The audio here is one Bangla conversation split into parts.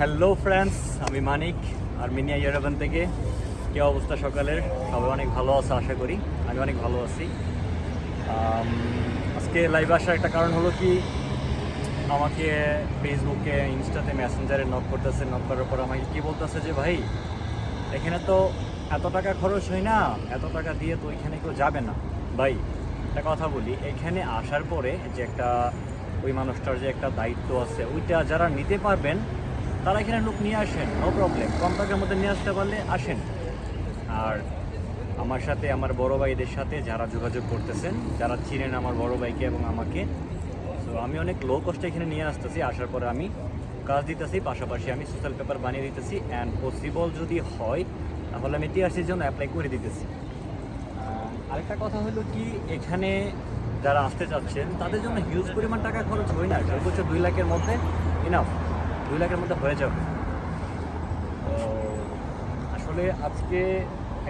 হ্যালো ফ্রেন্ডস আমি মানিক আর্মেনিয়া ইয়ারাবান থেকে। কি অবস্থা সকালের? সবাই অনেক ভালো আছে, আশা করি। আমি অনেক ভালো আছি। আজকে লাইভে আসার একটা কারণ হলো কি, আমাকে ফেসবুকে ইনস্টাতে মেসেঞ্জারে নক করতেছে। নক করার পর আমাকে কী বলতেছে যে, ভাই, এখানে তো এত টাকা খরচ হয় না। এত টাকা দিয়ে তো এখানে কেউ যাবে না। ভাই, একটা কথা বলি। এখানে আসার পরে যে একটা ওই মানুষটার যে একটা দায়িত্ব আছে, ওইটা যারা নিতে পারবেন তারা এখানে লোক নিয়ে আসেন নো প্রবলেম কম টাকার মধ্যে নিয়ে আসতে পারলে আসেন। আর আমার সাথে, আমার বড় ভাইদের সাথে যারা যোগাযোগ করতেছেন, যারা চিনেন আমার বড় ভাইকে এবং আমাকে তো আমি অনেক লো কষ্টে এখানে নিয়ে আসতেছি। আসার পরে আমি কাজ দিতেছি, পাশাপাশি আমি সোশ্যাল পেপার বানিয়ে দিতেছি। অ্যান্ড পসিবল যদি হয়, তাহলে আমি টিআরসির জন্য অ্যাপ্লাই করে দিতেছি। আরেকটা কথা হলো কি, এখানে যারা আসতে চাচ্ছেন, তাদের জন্য হিউজ পরিমাণ টাকা খরচ হয় না। সর্বোচ্চ দুই লাখের মধ্যে ইনাফ দুই লাখের মধ্যে হয়ে যাবে। আসলে আজকে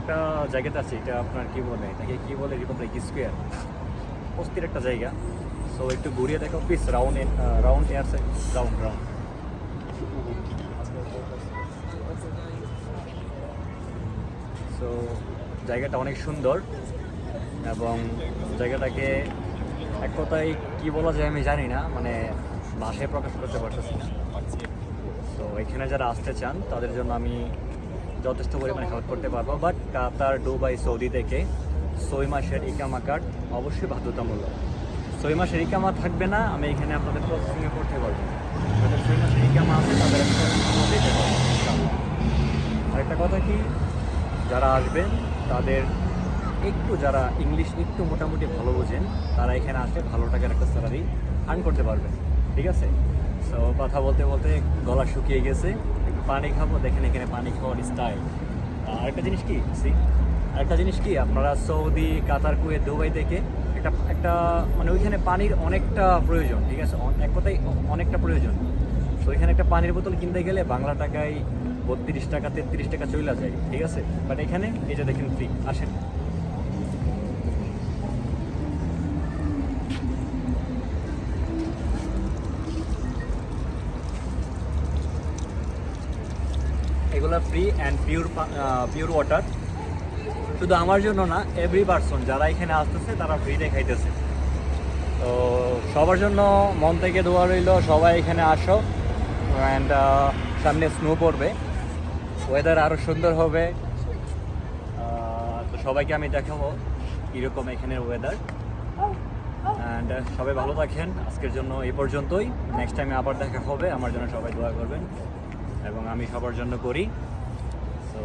একটা জায়গাতে আছে, এটা আপনার কি বলে, এটাকে কি বলে রিপাবলিক স্কোয়ার অস্থির একটা জায়গা। সো একটু ঘুরিয়ে দেখো please round round air round round so জায়গাটা অনেক সুন্দর এবং জায়গাটাকে এক কথায় কি বলা যায় আমি জানি না মানে ভাষায় প্রকাশ করতে পারতেছি না। তো এখানে যারা আসতে চান, তাদের জন্য আমি যথেষ্ট পরিমাণে হেল্প করতে পারব। বাট কাতার দুবাই সৌদি থেকে ছয় মাসের ইকামা কার্ড অবশ্যই বাধ্যতামূলক। ছয় মাসের ইকামা থাকবে না, আমি এখানে আপনাদের প্রসেসিংয়ে করতে পারব। ছয় মাসের ইকামা আছে, তাদের পারব আরেকটা কথা কি, যারা আসবেন, তাদের একটু যারা ইংলিশ একটু মোটামুটি ভালো বোঝেন, তারা এখানে আসলে ভালো টাকার একটা স্যালারি আর্ন করতে পারবেন ঠিক আছে? সো কথা বলতে বলতে গলা শুকিয়ে গেছে, একটু পানি খাব, দেখেন এখানে পানি খাওয়ার স্টাইল আরেকটা জিনিস কি, সি? আরেকটা জিনিস কি, আপনারা সৌদি, কাতার, কুয়েত, দুবাই থেকে একটা একটা মানে ওইখানে পানির অনেকটা প্রয়োজন, ঠিক আছে? এক কথায় অ- অনেকটা প্রয়োজন। তো এখানে একটা পানির বোতল কিনতে গেলে বাংলা টাকায় বত্রিশ টাকা, তেত্রিশ টাকা চলে যায়, ঠিক আছে? বাট এখানে যে দেখেন ফ্রি আসেন। এগুলো free and pure pure water শুধু আমার জন্য না এভরি পার্সন যারা এখানে আসতেছে, তারা ফ্রিতে খাইতেছে। তো সবার জন্য মন থেকে দোয়া রইল, সবাই এখানে আসো। অ্যান্ড সামনে স্নো পড়বে। ওয়েদার আরও সুন্দর হবে। তো সবাইকে আমি দেখাবো কীরকম এখানের ওয়েদার অ্যান্ড সবাই ভালো থাকেন। আজকের জন্য এই পর্যন্তই। নেক্সট টাইমে আবার দেখা হবে। আমার জন্য সবাই দোয়া করবেন। এবং আমি সবার জন্য করি। সো